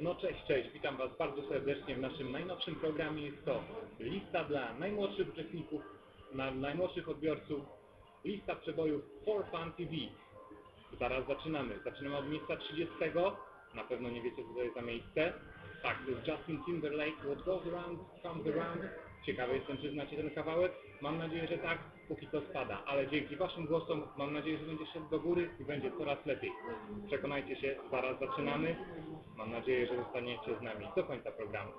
No cześć, cześć, witam Was bardzo serdecznie w naszym najnowszym programie. Jest to lista dla najmłodszych uczestników, na najmłodszych odbiorców, lista przebojów For Fun TV. Zaraz zaczynamy. Zaczynamy od miejsca 30. Na pewno nie wiecie, co to jest za miejsce. Tak, to jest Justin Timberlake, What Goes Around Comes Around. Ciekawy jestem, czy znacie ten kawałek. Mam nadzieję, że tak, póki to spada. Ale dzięki Waszym głosom mam nadzieję, że będzie szedł do góry i będzie coraz lepiej. Przekonajcie się, zaraz zaczynamy. Mam nadzieję, że zostaniecie z nami do końca programu.